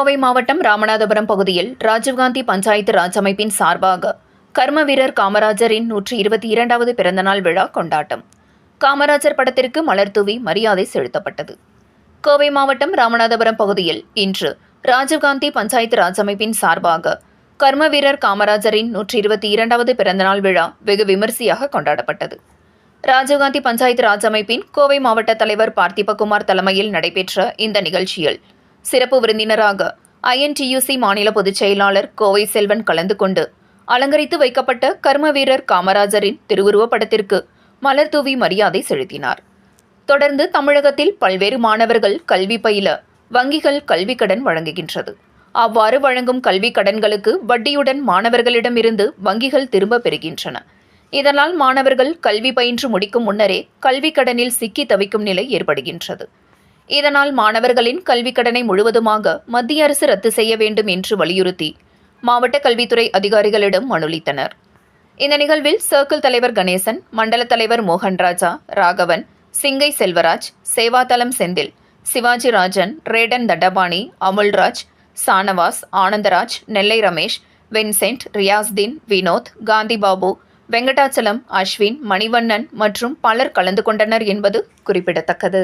கோவை மாவட்டம் ராமநாதபுரம் பகுதியில் ராஜீவ்காந்தி பஞ்சாயத்து ராஜ் அமைப்பின் சார்பாக கர்ம வீரர் காமராஜரின் நூற்றி இருபத்தி இரண்டாவது பிறந்தநாள் விழா கொண்டாட்டம். காமராஜர் படத்திற்கு மலர் தூவி மரியாதை செலுத்தப்பட்டது. கோவை மாவட்டம் ராமநாதபுரம் பகுதியில் இன்று ராஜீவ்காந்தி பஞ்சாயத்து ராஜ் அமைப்பின் சார்பாக கர்ம வீரர் காமராஜரின் நூற்றி இருபத்தி இரண்டாவது பிறந்தநாள் விழா வெகு விமரிசையாக கொண்டாடப்பட்டது. ராஜீவ்காந்தி பஞ்சாயத்து ராஜ் அமைப்பின் கோவை மாவட்ட தலைவர் பார்த்திபகுமார் தலைமையில் நடைபெற்ற இந்த நிகழ்ச்சியில் சிறப்பு விருந்தினராக ஐஎன்டியூசி மாநில பொதுச் செயலாளர் கோவை செல்வன் கலந்து கொண்டு அலங்கரித்து வைக்கப்பட்ட கர்ம வீரர் காமராஜரின் திருவுருவப் படத்திற்கு மலர் தூவி மரியாதை செலுத்தினார். தொடர்ந்து தமிழகத்தில் பல்வேறு மாணவர்கள் கல்வி பயில வங்கிகள் கல்விக் கடன் வழங்குகின்றது. அவ்வாறு வழங்கும் கல்விக் கடன்களுக்கு வட்டியுடன் மாணவர்களிடமிருந்து வங்கிகள் திரும்ப பெறுகின்றன. இதனால் மாணவர்கள் கல்வி பயின்று முடிக்கும் முன்னரே கல்விக் கடனில் சிக்கி தவிக்கும் நிலை ஏற்படுகின்றது. இதனால் மாணவர்களின் கல்விக் கடனை முழுவதுமாக மத்திய அரசு ரத்து செய்ய வேண்டும் என்று வலியுறுத்தி மாவட்ட கல்வித்துறை அதிகாரிகளிடம் மனுளித்தனர். இந்த நிகழ்வில் சர்க்கிள் தலைவர் கணேசன் மண்டல தலைவர் மோகன்ராஜா ராகவன் சிங்கை செல்வராஜ் சேவாதலம் செந்தில் சிவாஜி ராஜன் ரேடன் தண்டபாணி அமுல்ராஜ் சானவாஸ் ஆனந்தராஜ் நெல்லை ரமேஷ் வின்சென்ட் ரியாஸ்தீன் வினோத் காந்திபாபு வெங்கடாச்சலம் அஸ்வின் மணிவண்ணன் மற்றும் பலர் கலந்து கொண்டனர் என்பது குறிப்பிடத்தக்கது.